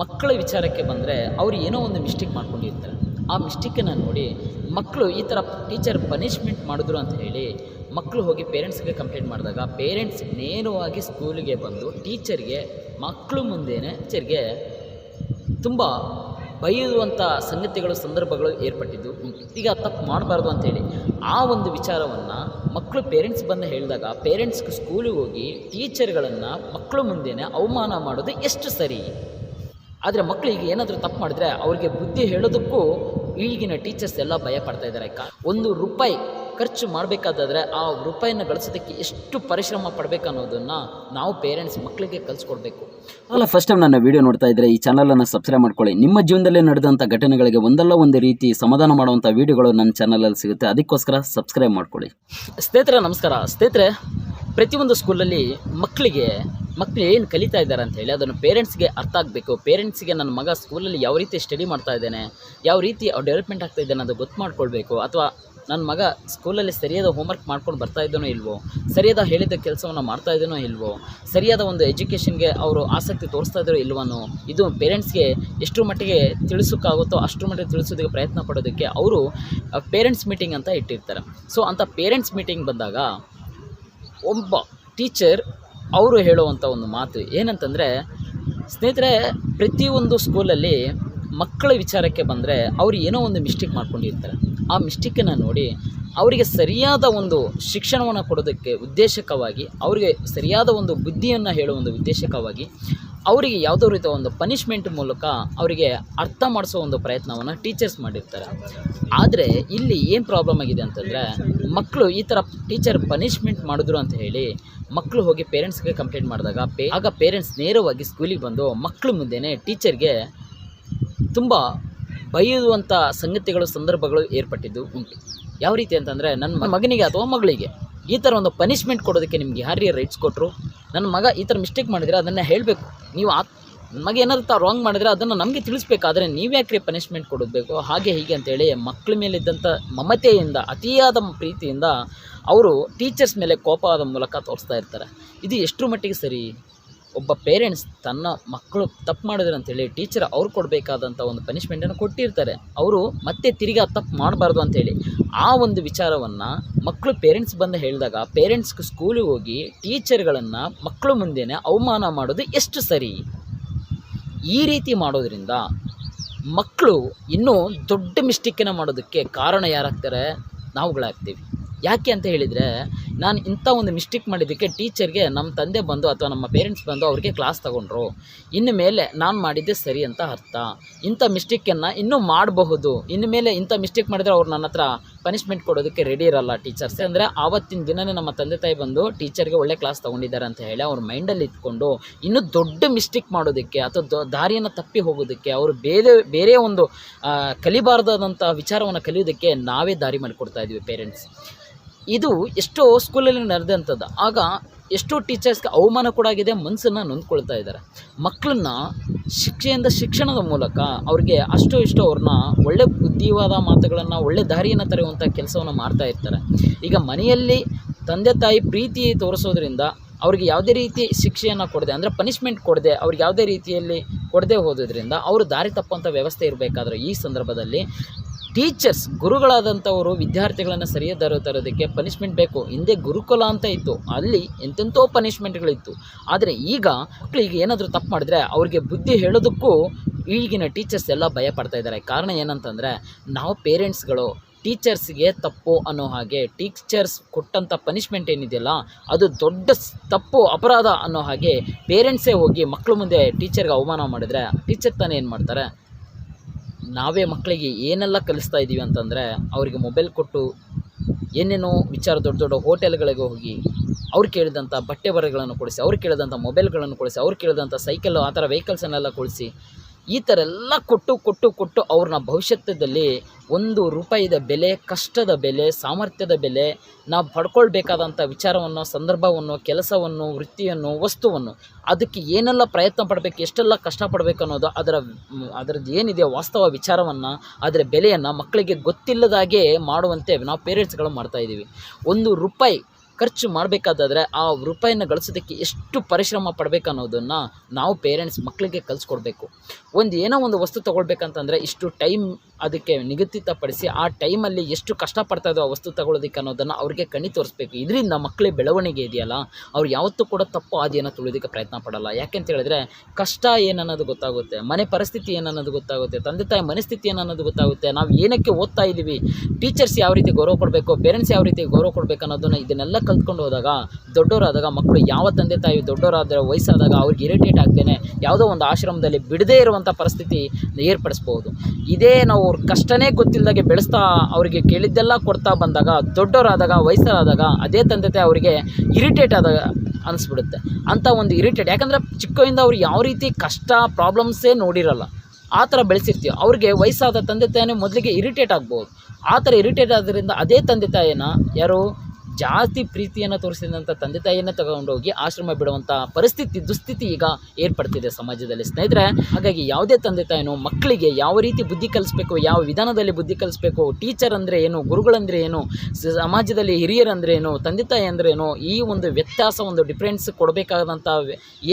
ಮಕ್ಕಳ ವಿಚಾರಕ್ಕೆ ಬಂದರೆ ಅವರು ಏನೋ ಒಂದು ಮಿಸ್ಟೇಕ್ ಮಾಡ್ಕೊಂಡಿರ್ತಾರೆ. ಆ ಮಿಸ್ಟೇಕನ್ನು ನೋಡಿ ಮಕ್ಕಳು ಈ ಥರ ಟೀಚರ್ ಪನಿಷ್ಮೆಂಟ್ ಮಾಡಿದ್ರು ಅಂತ ಹೇಳಿ ಮಕ್ಕಳು ಹೋಗಿ ಪೇರೆಂಟ್ಸ್ಗೆ ಕಂಪ್ಲೇಂಟ್ ಮಾಡಿದಾಗ ಪೇರೆಂಟ್ಸ್ ನೇರವಾಗಿ ಸ್ಕೂಲಿಗೆ ಬಂದು ಟೀಚರ್ಗೆ ಮಕ್ಕಳು ಮುಂದೆನೇ ಟೀಚರ್ಗೆ ತುಂಬ ಬೈಯುವಂಥ ಸಂಗತಿಗಳು, ಸಂದರ್ಭಗಳು ಏರ್ಪಟ್ಟಿದ್ದು. ಈಗ ತಪ್ಪು ಮಾಡಬಾರ್ದು ಅಂತೇಳಿ ಆ ಒಂದು ವಿಚಾರವನ್ನು ಮಕ್ಕಳು ಪೇರೆಂಟ್ಸ್ ಬಂದು ಹೇಳಿದಾಗ ಪೇರೆಂಟ್ಸ್ಗೆ ಸ್ಕೂಲಿಗೆ ಹೋಗಿ ಟೀಚರ್ಗಳನ್ನು ಮಕ್ಕಳು ಮುಂದೆನೇ ಅವಮಾನ ಮಾಡೋದು ಎಷ್ಟು ಸರಿ? ಆದರೆ ಮಕ್ಕಳಿಗೆ ಏನಾದರೂ ತಪ್ಪು ಮಾಡಿದ್ರೆ ಅವ್ರಿಗೆ ಬುದ್ಧಿ ಹೇಳೋದಕ್ಕೂ ಈಗಿನ ಟೀಚರ್ಸ್ ಎಲ್ಲ ಭಯ ಪಡ್ತಾ ಇದ್ದಾರೆ ಅಕ್ಕ. ಒಂದು ರೂಪಾಯಿ ಖರ್ಚು ಮಾಡಬೇಕಾದ್ರೆ ಆ ರೂಪಾಯಿನ ಗಳಿಸೋದಕ್ಕೆ ಎಷ್ಟು ಪರಿಶ್ರಮ ಪಡಬೇಕು ಅನ್ನೋದನ್ನು ನಾವು ಪೇರೆಂಟ್ಸ್ ಮಕ್ಕಳಿಗೆ ಕಲಿಸ್ಕೊಡ್ಬೇಕು. ಅಲ್ಲ ಫಸ್ಟ್ ಟೈಮ್ ನನ್ನ ವಿಡಿಯೋ ನೋಡ್ತಾ ಇದ್ದರೆ ಈ ಚಾನಲನ್ನು ಸಬ್ಸ್ಕ್ರೈಬ್ ಮಾಡ್ಕೊಳ್ಳಿ. ನಿಮ್ಮ ಜೀವನದಲ್ಲಿ ನಡೆದಂಥ ಘಟನೆಗಳಿಗೆ ಒಂದಲ್ಲ ಒಂದು ರೀತಿ ಸಮಾಧಾನ ಮಾಡುವಂಥ ವೀಡಿಯೋಗಳು ನನ್ನ ಚಾನಲಲ್ಲಿ ಸಿಗುತ್ತೆ. ಅದಕ್ಕೋಸ್ಕರ ಸಬ್ಸ್ಕ್ರೈಬ್ ಮಾಡ್ಕೊಳ್ಳಿ. ಸ್ನೇಹಿತರೆ ನಮಸ್ಕಾರ. ಸ್ನೇಹಿತರೆ ಪ್ರತಿಯೊಂದು ಸ್ಕೂಲಲ್ಲಿ ಮಕ್ಕಳಿಗೆ ಮಕ್ಕಳು ಏನು ಕಲಿತಾ ಇದ್ದಾರೆ ಅಂತ ಹೇಳಿ ಅದನ್ನು ಪೇರೆಂಟ್ಸ್ಗೆ ಅರ್ಥ ಆಗಬೇಕು. ಪೇರೆಂಟ್ಸ್ಗೆ ನನ್ನ ಮಗ ಸ್ಕೂಲಲ್ಲಿ ಯಾವ ರೀತಿ ಸ್ಟಡಿ ಮಾಡ್ತಾ ಇದ್ದಾನೆ, ಯಾವ ರೀತಿ ಡೆವಲಪ್ಮೆಂಟ್ ಆಗ್ತಾ ಇದ್ದಾನೆ ಅದು ಗೊತ್ತು ಮಾಡ್ಕೊಳ್ಬೇಕು. ಅಥವಾ ನನ್ನ ಮಗ ಸ್ಕೂಲಲ್ಲಿ ಸರಿಯಾದ ಹೋಮ್ವರ್ಕ್ ಮಾಡ್ಕೊಂಡು ಬರ್ತಾ ಇದ್ದಾನೋ ಇಲ್ವೋ, ಸರಿಯಾದ ಹೇಳಿದ ಕೆಲಸವನ್ನು ಮಾಡ್ತಾ ಇದ್ದಾನೋ ಇಲ್ವೋ, ಸರಿಯಾದ ಒಂದು ಎಜುಕೇಷನ್ಗೆ ಅವರು ಆಸಕ್ತಿ ತೋರಿಸ್ತಾ ಇದ್ದಾರೋ ಇಲ್ವನೋ, ಇದು ಪೇರೆಂಟ್ಸ್ಗೆ ಎಷ್ಟು ಮಟ್ಟಿಗೆ ತಿಳಿಸೋಕ್ಕಾಗುತ್ತೋ ಅಷ್ಟರ ಮಟ್ಟಿಗೆ ತಿಳಿಸೋದಕ್ಕೆ ಪ್ರಯತ್ನ ಪಡೋದಕ್ಕೆ ಅವರು ಪೇರೆಂಟ್ಸ್ ಮೀಟಿಂಗ್ ಅಂತ ಇಟ್ಟಿರ್ತಾರೆ. ಸೊ ಅಂಥ ಪೇರೆಂಟ್ಸ್ ಮೀಟಿಂಗ್ ಬಂದಾಗ ಒಬ್ಬ ಟೀಚರ್ ಅವರು ಹೇಳುವಂಥ ಒಂದು ಮಾತು ಏನಂತಂದರೆ, ಸ್ನೇಹಿತರೆ ಪ್ರತಿಯೊಂದು ಸ್ಕೂಲಲ್ಲಿ ಮಕ್ಕಳ ವಿಚಾರಕ್ಕೆ ಬಂದರೆ ಅವರು ಏನೋ ಒಂದು ಮಿಸ್ಟೇಕ್ ಮಾಡ್ಕೊಂಡಿರ್ತಾರೆ. ಆ ಮಿಸ್ಟೇಕನ್ನು ನೋಡಿ ಅವರಿಗೆ ಸರಿಯಾದ ಒಂದು ಶಿಕ್ಷಣವನ್ನು ಕೊಡೋದಕ್ಕೆ ಉದ್ದೇಶಕವಾಗಿ, ಅವರಿಗೆ ಸರಿಯಾದ ಒಂದು ಬುದ್ಧಿಯನ್ನು ಹೇಳುವ ಒಂದು ಉದ್ದೇಶಕವಾಗಿ ಅವರಿಗೆ ಯಾವುದೋ ರೀತಿಯ ಒಂದು ಪನಿಷ್ಮೆಂಟ್ ಮೂಲಕ ಅವರಿಗೆ ಅರ್ಥ ಮಾಡಿಸೋ ಒಂದು ಪ್ರಯತ್ನವನ್ನು ಟೀಚರ್ಸ್ ಮಾಡಿರ್ತಾರೆ. ಆದರೆ ಇಲ್ಲಿ ಏನು ಪ್ರಾಬ್ಲಮ್ ಆಗಿದೆ ಅಂತಂದರೆ ಮಕ್ಕಳು ಈ ಥರ ಟೀಚರ್ ಪನಿಷ್ಮೆಂಟ್ ಮಾಡಿದ್ರು ಅಂತ ಹೇಳಿ ಮಕ್ಕಳು ಹೋಗಿ ಪೇರೆಂಟ್ಸ್ಗೆ ಕಂಪ್ಲೇಂಟ್ ಮಾಡಿದಾಗ ಪೇ, ಆಗ ಪೇರೆಂಟ್ಸ್ ನೇರವಾಗಿ ಸ್ಕೂಲಿಗೆ ಬಂದು ಮಕ್ಕಳು ಮುಂದೆನೇ ಟೀಚರ್ಗೆ ತುಂಬ ಬೈಯುವಂಥ ಸಂಗತಿಗಳು, ಸಂದರ್ಭಗಳು ಏರ್ಪಟ್ಟಿದ್ದು ಉಂಟು. ಯಾವ ರೀತಿ ಅಂತಂದರೆ, ನನ್ನ ಮಗನಿಗೆ ಅಥವಾ ಮಗಳಿಗೆ ಈ ಥರ ಒಂದು ಪನಿಷ್ಮೆಂಟ್ ಕೊಡೋದಕ್ಕೆ ನಿಮ್ಗೆ ಯಾರಿಗೆ ರೈಟ್ಸ್ ಕೊಟ್ಟರು ನನ್ನ ಮಗ ಈ ಥರ ಮಿಸ್ಟೇಕ್ ಮಾಡಿದರೆ ಅದನ್ನು ಹೇಳಬೇಕು. ನೀವು ಆ ನನ್ನ ಮಗ ಏನಾದ್ರು ರಾಂಗ್ ಮಾಡಿದರೆ ಅದನ್ನು ನಮಗೆ ತಿಳಿಸ್ಬೇಕಾದ್ರೆ ನೀವ್ಯಾಕ್ರೆ ಪನಿಷ್ಮೆಂಟ್ ಕೊಡಬೇಕು ಹಾಗೆ ಹೀಗೆ ಅಂತೇಳಿ ಮಕ್ಕಳ ಮೇಲಿದ್ದಂಥ ಮಮತೆಯಿಂದ, ಅತಿಯಾದ ಪ್ರೀತಿಯಿಂದ ಅವರು ಟೀಚರ್ಸ್ ಮೇಲೆ ಕೋಪದ ಮೂಲಕ ತೋರಿಸ್ತಾ ಇರ್ತಾರೆ. ಇದು ಎಷ್ಟರ ಮಟ್ಟಿಗೆ ಸರಿ? ಒಬ್ಬ ಪೇರೆಂಟ್ಸ್ ತನ್ನ ಮಕ್ಕಳು ತಪ್ಪು ಮಾಡಿದ್ರು ಅಂತೇಳಿ ಟೀಚರ್ ಅವ್ರು ಕೊಡಬೇಕಾದಂಥ ಒಂದು ಪನಿಷ್ಮೆಂಟನ್ನು ಕೊಟ್ಟಿರ್ತಾರೆ. ಅವರು ಮತ್ತೆ ತಿರ್ಗಿ ಆ ತಪ್ಪು ಮಾಡಬಾರ್ದು ಅಂತೇಳಿ ಆ ಒಂದು ವಿಚಾರವನ್ನು ಮಕ್ಕಳು ಪೇರೆಂಟ್ಸ್ ಬಂದು ಹೇಳಿದಾಗ ಪೇರೆಂಟ್ಸ್ಗೆ ಸ್ಕೂಲಿಗೆ ಹೋಗಿ ಟೀಚರ್ಗಳನ್ನು ಮಕ್ಕಳು ಮುಂದೆನೇ ಅವಮಾನ ಮಾಡೋದು ಎಷ್ಟು ಸರಿ? ಈ ರೀತಿ ಮಾಡೋದ್ರಿಂದ ಮಕ್ಕಳು ಇನ್ನೂ ದೊಡ್ಡ ಮಿಸ್ಟೇಕನ್ನು ಮಾಡೋದಕ್ಕೆ ಕಾರಣ ಯಾರಾಗ್ತಾರೆ? ನಾವುಗಳಾಗ್ತೀವಿ. ಯಾಕೆ ಅಂತ ಹೇಳಿದರೆ, ನಾನು ಇಂಥ ಒಂದು ಮಿಸ್ಟೇಕ್ ಮಾಡಿದ್ದಕ್ಕೆ ಟೀಚರ್ಗೆ ನಮ್ಮ ತಂದೆ ಬಂದು ಅಥವಾ ನಮ್ಮ ಪೇರೆಂಟ್ಸ್ ಬಂದು ಅವ್ರಿಗೆ ಕ್ಲಾಸ್ ತಗೊಂಡ್ರು. ಇನ್ನು ಮೇಲೆ ನಾನು ಮಾಡಿದ್ದೆ ಸರಿ ಅಂತ ಅರ್ಥ. ಇಂಥ ಮಿಸ್ಟೇಕನ್ನು ಇನ್ನೂ ಮಾಡಬಹುದು. ಇನ್ನು ಮೇಲೆ ಇಂಥ ಮಿಸ್ಟೇಕ್ ಮಾಡಿದರೆ ಅವ್ರು ನನ್ನ ಹತ್ರ ಪನಿಷ್ಮೆಂಟ್ ಕೊಡೋದಕ್ಕೆ ರೆಡಿ ಇರಲ್ಲ ಟೀಚರ್ಸ್. ಅಂದರೆ ಆವತ್ತಿನ ದಿನವೇ ನಮ್ಮ ತಂದೆ ತಾಯಿ ಬಂದು ಟೀಚರ್ಗೆ ಒಳ್ಳೆ ಕ್ಲಾಸ್ ತೊಗೊಂಡಿದ್ದಾರೆ ಅಂತ ಹೇಳಿ ಅವ್ರ ಮೈಂಡಲ್ಲಿ ಇಟ್ಕೊಂಡು ಇನ್ನೂ ದೊಡ್ಡ ಮಿಸ್ಟೇಕ್ ಮಾಡೋದಕ್ಕೆ ಅಥವಾ ದಾರಿಯನ್ನು ತಪ್ಪಿ ಹೋಗೋದಕ್ಕೆ ಅವರು ಬೇರೆ ಬೇರೆ ಒಂದು ಕಲಿಬಾರ್ದಾದಂಥ ವಿಚಾರವನ್ನು ಕಲಿಯೋದಕ್ಕೆ ನಾವೇ ದಾರಿ ಮಾಡಿಕೊಡ್ತಾ ಇದ್ವಿ ಪೇರೆಂಟ್ಸ್. ಇದು ಎಷ್ಟೋ ಸ್ಕೂಲಲ್ಲಿ ನಡೆದಂಥದ್ದು. ಆಗ ಎಷ್ಟೋ ಟೀಚರ್ಸ್ಗೆ ಅವಮಾನ ಕೂಡ ಆಗಿದೆ ಮನಸ್ಸನ್ನು ನೊಂದ್ಕೊಳ್ತಾ ಇದ್ದಾರೆ. ಮಕ್ಕಳನ್ನ ಶಿಕ್ಷೆಯಿಂದ ಶಿಕ್ಷಣದ ಮೂಲಕ ಅವ್ರಿಗೆ ಅಷ್ಟು ಇಷ್ಟು ಅವ್ರನ್ನ ಒಳ್ಳೆ ಬುದ್ಧಿವಾದ ಮಾತುಗಳನ್ನು, ಒಳ್ಳೆ ದಾರಿಯನ್ನು ತರೆಯುವಂಥ ಕೆಲಸವನ್ನು ಮಾಡ್ತಾ ಇರ್ತಾರೆ. ಈಗ ಮನೆಯಲ್ಲಿ ತಂದೆ ತಾಯಿ ಪ್ರೀತಿ ತೋರಿಸೋದ್ರಿಂದ ಅವ್ರಿಗೆ ಯಾವುದೇ ರೀತಿ ಶಿಕ್ಷೆಯನ್ನು ಕೊಡದೆ, ಅಂದರೆ ಪನಿಷ್ಮೆಂಟ್ ಕೊಡದೆ, ಅವ್ರಿಗೆ ಯಾವುದೇ ರೀತಿಯಲ್ಲಿ ಕೊಡದೆ ಹೋದ್ರಿಂದ ಅವರು ದಾರಿ ತಪ್ಪುವಂಥ ವ್ಯವಸ್ಥೆ ಇರಬೇಕಾದ್ರೆ ಈ ಸಂದರ್ಭದಲ್ಲಿ ಟೀಚರ್ಸ್, ಗುರುಗಳಾದಂಥವರು ವಿದ್ಯಾರ್ಥಿಗಳನ್ನು ಸರಿಯಾದ ತರೋದಕ್ಕೆ ಪನಿಷ್ಮೆಂಟ್ ಬೇಕು. ಹಿಂದೆ ಗುರುಕುಲ ಅಂತ ಇತ್ತು. ಅಲ್ಲಿ ಎಂತೆಂಥೋ ಪನಿಷ್ಮೆಂಟ್ಗಳಿತ್ತು ಆದರೆ ಈಗ ಮಕ್ಕಳಿಗೆ ಏನಾದರೂ ತಪ್ಪು ಮಾಡಿದ್ರೆ ಅವ್ರಿಗೆ ಬುದ್ಧಿ ಹೇಳೋದಕ್ಕೂ ಈಗಿನ ಟೀಚರ್ಸ್ ಎಲ್ಲ ಭಯ ಪಡ್ತಾ ಇದ್ದಾರೆ. ಕಾರಣ ಏನಂತಂದರೆ ನಾವು ಪೇರೆಂಟ್ಸ್ಗಳು ಟೀಚರ್ಸ್ಗೆ ತಪ್ಪು ಅನ್ನೋ ಹಾಗೆ ಟೀಚರ್ಸ್ ಕೊಟ್ಟಂಥ ಪನಿಷ್ಮೆಂಟ್ ಏನಿದೆಯಲ್ಲ, ಅದು ದೊಡ್ಡ ತಪ್ಪು ಅಪರಾಧ ಅನ್ನೋ ಹಾಗೆ ಪೇರೆಂಟ್ಸೇ ಹೋಗಿ ಮಕ್ಕಳ ಮುಂದೆ ಟೀಚರ್ಗೆ ಅವಮಾನ ಮಾಡಿದ್ರೆ ಟೀಚರ್ ತಾನೇ ಏನು ಮಾಡ್ತಾರೆ? ನಾವೇ ಮಕ್ಕಳಿಗೆ ಏನೆಲ್ಲ ಕಲಿಸ್ತಾ ಇದ್ದೀವಿ ಅಂತಂದರೆ ಅವರಿಗೆ ಮೊಬೈಲ್ ಕೊಟ್ಟು ಏನೇನೋ ವಿಚಾರ ದೊಡ್ಡ ದೊಡ್ಡ ಹೋಟೆಲ್ಗಳಿಗೆ ಹೋಗಿ ಅವ್ರು ಕೇಳಿದಂಥ ಬಟ್ಟೆ ಬರೆಗಳನ್ನು ಕೊಡಿಸಿ, ಅವ್ರು ಕೇಳಿದಂಥ ಮೊಬೈಲ್ಗಳನ್ನು ಕೊಡಿಸಿ, ಅವ್ರು ಕೇಳಿದಂಥ ಸೈಕಲ್ಲು ಆ ಥರ ವೆಹಿಕಲ್ಸನ್ನೆಲ್ಲ ಕೊಡಿಸಿ ಈ ಥರ ಎಲ್ಲ ಕೊಟ್ಟು ಕೊಟ್ಟು ಕೊಟ್ಟು ಅವ್ರನ್ನ ಭವಿಷ್ಯದಲ್ಲಿ ಒಂದು ರೂಪಾಯಿದ ಬೆಲೆ, ಕಷ್ಟದ ಬೆಲೆ, ಸಾಮರ್ಥ್ಯದ ಬೆಲೆ, ನಾವು ಪಡ್ಕೊಳ್ಬೇಕಾದಂಥ ವಿಚಾರವನ್ನು, ಸಂದರ್ಭವನ್ನು, ಕೆಲಸವನ್ನು, ವೃತ್ತಿಯನ್ನು, ವಸ್ತುವನ್ನು, ಅದಕ್ಕೆ ಏನೆಲ್ಲ ಪ್ರಯತ್ನ ಪಡಬೇಕು, ಎಷ್ಟೆಲ್ಲ ಕಷ್ಟಪಡಬೇಕು ಅನ್ನೋದು ಅದರ, ಅದರದ್ದು ಏನಿದೆ ವಾಸ್ತವ ವಿಚಾರವನ್ನು, ಅದರ ಬೆಲೆಯನ್ನು ಮಕ್ಕಳಿಗೆ ಗೊತ್ತಿಲ್ಲದಾಗೆ ಮಾಡುವಂತೆ ನಾವು ಪೇರೆಂಟ್ಸ್ಗಳು ಮಾಡ್ತಾಯಿದ್ದೀವಿ ಒಂದು ರೂಪಾಯಿ ಖರ್ಚು ಮಾಡಬೇಕಾದ್ರೆ ಆ ರೂಪಾಯಿನ ಗಳಿಸೋದಕ್ಕೆ ಎಷ್ಟು ಪರಿಶ್ರಮ ಪಡಬೇಕು ಅನ್ನೋದನ್ನು ನಾವು ಪೇರೆಂಟ್ಸ್ ಮಕ್ಕಳಿಗೆ ಕಲಿಸ್ಕೊಡ್ಬೇಕು. ಒಂದು ಏನೋ ಒಂದು ವಸ್ತು ತೊಗೊಳ್ಬೇಕಂತಂದರೆ ಇಷ್ಟು ಟೈಮ್ ಅದಕ್ಕೆ ನಿಗದಿತಪಡಿಸಿ ಆ ಟೈಮಲ್ಲಿ ಎಷ್ಟು ಕಷ್ಟಪಡ್ತಾ ಇದ್ದೋ ಆ ವಸ್ತು ತಗೊಳ್ಳೋದಕ್ಕೆ ಅನ್ನೋದನ್ನು ಅವ್ರಿಗೆ ಕಣ್ಣಿ ತೋರಿಸ್ಬೇಕು. ಇದರಿಂದ ಮಕ್ಕಳ ಬೆಳವಣಿಗೆ ಇದೆಯಲ್ಲ, ಅವ್ರು ಯಾವತ್ತೂ ಕೂಡ ತಪ್ಪು ಹಾದಿಯನ್ನು ತುಳಿಯೋದಕ್ಕೆ ಪ್ರಯತ್ನ ಪಡೋಲ್ಲ. ಯಾಕೆಂತ ಹೇಳಿದ್ರೆ, ಕಷ್ಟ ಏನನ್ನೋದು ಗೊತ್ತಾಗುತ್ತೆ, ಮನೆ ಪರಿಸ್ಥಿತಿ ಏನನ್ನೋದು ಗೊತ್ತಾಗುತ್ತೆ, ತಂದೆ ತಾಯಿ ಮನಸ್ಥಿತಿ ಏನನ್ನೋದು ಗೊತ್ತಾಗುತ್ತೆ, ನಾವು ಏನಕ್ಕೆ ಓದ್ತಾ ಇದ್ದೀವಿ ಟೀಚರ್ಸ್ ಯಾವ ರೀತಿ ಗೌರವ ಕೊಡಬೇಕು ಪೇರೆಂಟ್ಸ್ ಯಾವ ರೀತಿ ಗೌರವ ಕೊಡಬೇಕು ಅನ್ನೋದನ್ನು ಇದನ್ನೆಲ್ಲ ಕಲ್ತ್ಕೊಂಡು ಹೋದಾಗ ದೊಡ್ಡವರಾದಾಗ ಮಕ್ಕಳು ಯಾವ ತಂದೆ ತಾಯಿ ದೊಡ್ಡವರಾದ ವಯಸ್ಸಾದಾಗ ಅವ್ರಿಗೆ ಇರಿಟೇಟ್ ಆಗ್ತೇನೆ, ಯಾವುದೋ ಒಂದು ಆಶ್ರಮದಲ್ಲಿ ಬಿಡದೇ ಇರುವಂಥ ಪರಿಸ್ಥಿತಿ ಏರ್ಪಡಿಸ್ಬೋದು. ಇದೇ ನಾವು ಅವ್ರ ಕಷ್ಟನೇ ಗೊತ್ತಿಲ್ಲದಾಗೆ ಬೆಳೆಸ್ತಾ ಅವರಿಗೆ ಕೇಳಿದ್ದೆಲ್ಲ ಕೊಡ್ತಾ ಬಂದಾಗ ದೊಡ್ಡವರಾದಾಗ ವಯಸ್ಸಾದಾಗ ಅದೇ ತಂದೆ ಅವರಿಗೆ ಇರಿಟೇಟ್ ಆದಾಗ ಅನಿಸ್ಬಿಡುತ್ತೆ. ಅಂತ ಒಂದು ಇರಿಟೇಟ್ ಯಾಕಂದರೆ ಚಿಕ್ಕವಿಂದ ಅವ್ರು ಯಾವ ರೀತಿ ಕಷ್ಟ ಪ್ರಾಬ್ಲಮ್ಸೇ ನೋಡಿರಲ್ಲ. ಆ ಥರ ಬೆಳೆಸಿರ್ತೀವಿ. ಅವ್ರಿಗೆ ವಯಸ್ಸಾದ ತಂದೆ ತಾಯಿನೇ ಮೊದಲಿಗೆ ಇರಿಟೇಟ್ ಆಗ್ಬೋದು. ಆ ಥರ ಇರಿಟೇಟ್ ಆದ್ದರಿಂದ ಅದೇ ತಂದೆ ತಾಯಿನ ಯಾರು? ಜಾಸ್ತಿ ಪ್ರೀತಿಯನ್ನು ತೋರಿಸಿದಂಥ ತಂದೆ ತಾಯಿಯನ್ನು ತಗೊಂಡೋಗಿ ಆಶ್ರಮ ಬಿಡುವಂಥ ಪರಿಸ್ಥಿತಿ, ದುಸ್ಥಿತಿ ಈಗ ಏರ್ಪಡ್ತಿದೆ ಸಮಾಜದಲ್ಲಿ. ಸ್ನೇಹಿತರೆ, ಹಾಗಾಗಿ ಯಾವುದೇ ತಂದೆ ತಾಯಿನೂ, ಮಕ್ಕಳಿಗೆ ಯಾವ ರೀತಿ ಬುದ್ಧಿ ಕಲಿಸ್ಬೇಕು, ಯಾವ ವಿಧಾನದಲ್ಲಿ ಬುದ್ಧಿ ಕಲಿಸ್ಬೇಕು ಟೀಚರ್ ಅಂದರೆ ಏನು ಗುರುಗಳಂದರೆ ಏನು, ಸಮಾಜದಲ್ಲಿ ಹಿರಿಯರಂದ್ರೆ ಏನು, ತಂದೆ ತಾಯಿ ಅಂದ್ರೆ ಏನು, ಈ ಒಂದು ವ್ಯತ್ಯಾಸ, ಒಂದು ಡಿಫ್ರೆನ್ಸ್ ಕೊಡಬೇಕಾದಂಥ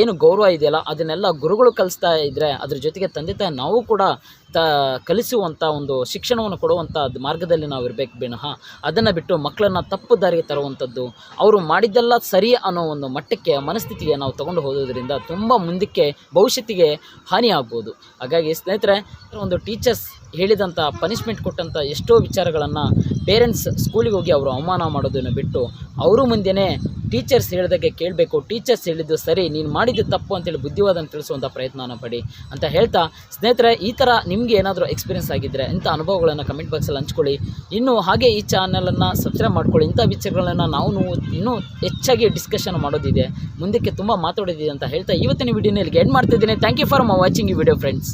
ಏನು ಗೌರವ ಇದೆಯಲ್ಲ, ಅದನ್ನೆಲ್ಲ ಗುರುಗಳು ಕಲಿಸ್ತಾ ಇದ್ದರೆ ಅದ್ರ ಜೊತೆಗೆ ತಂದೆ ತಾಯಿ ನಾವು ಕೂಡ ತ ಕಲಿಸುವಂಥ ಒಂದು ಶಿಕ್ಷಣವನ್ನು ಕೊಡುವಂಥ ಮಾರ್ಗದಲ್ಲಿ ನಾವು ಇರಬೇಕು ವಿನಃ ಅದನ್ನು ಬಿಟ್ಟು ಮಕ್ಕಳನ್ನು ತಪ್ಪು ದಾರಿಗೆ ತರುವಂಥದ್ದು ಅವರು ಮಾಡಿದ್ದೆಲ್ಲ ಸರಿ ಅನ್ನೋ ಒಂದು ಮಟ್ಟಕ್ಕೆ, ಮನಸ್ಥಿತಿಗೆ ನಾವು ತಗೊಂಡು ಹೋಗೋದ್ರಿಂದ ತುಂಬ ಮುಂದಕ್ಕೆ ಭವಿಷ್ಯತ್ತಿಗೆ ಹಾನಿಯಾಗ್ಬೋದು ಹಾಗಾಗಿ ಸ್ನೇಹಿತರೆ, ಒಂದು ಟೀಚರ್ಸ್ ಹೇಳಿದಂಥ ಪನಿಷ್ಮೆಂಟ್ ಕೊಟ್ಟಂಥ ಎಷ್ಟೋ ವಿಚಾರಗಳನ್ನು ಪೇರೆಂಟ್ಸ್ ಸ್ಕೂಲಿಗೆ ಹೋಗಿ ಅವರು ಅವಮಾನ ಮಾಡೋದನ್ನು ಬಿಟ್ಟು, ಅವರು ಮುಂದೆನೇ ಟೀಚರ್ಸ್ ಹೇಳಿದಾಗೆ ಕೇಳಬೇಕು, ಟೀಚರ್ಸ್ ಹೇಳಿದ್ದು ಸರಿ, ನೀನು ಮಾಡಿದ್ದು ತಪ್ಪು ಅಂತೇಳಿ ಬುದ್ಧಿವಾದನ ತಿಳಿಸುವಂಥ ಪ್ರಯತ್ನನ ಪಡಿ ಅಂತ ಹೇಳ್ತಾ, ಸ್ನೇಹಿತರೆ, ಈ ಥರ ನಿಮಗೆ ಏನಾದರೂ ಎಕ್ಸ್ಪೀರಿಯನ್ಸ್ ಆಗಿದ್ದರೆ ಇಂಥ ಅನುಭವಗಳನ್ನು ಕಮೆಂಟ್ ಬಾಕ್ಸಲ್ಲಿ ಹಂಚ್ಕೊಳ್ಳಿ. ಇನ್ನು ಹಾಗೆ ಈ ಚಾನಲನ್ನು ಸಬ್ಸ್ಕ್ರೈಬ್ ಮಾಡ್ಕೊಳ್ಳಿ. ಇಂಥ ವಿಚಾರಗಳನ್ನು ನಾವು ಇನ್ನೂ ಹೆಚ್ಚಾಗಿ ಡಿಸ್ಕಷನ್ ಮಾಡೋದಿದೆ. ಮುಂದಕ್ಕೆ ತುಂಬ ಮಾತಾಡೋದಿದೆ ಅಂತ ಹೇಳ್ತಾ, ಇವತ್ತಿನ ವಿಡಿಯೋನ ಇಲ್ಲಿಗೆ ಎಂಡ್ ಮಾಡ್ತಿದ್ದೀನಿ. ಥ್ಯಾಂಕ್ ಯು ಫಾರ್ ವಾಚಿಂಗ್ ಈ ವಿಡಿಯೋ ಫ್ರೆಂಡ್ಸ್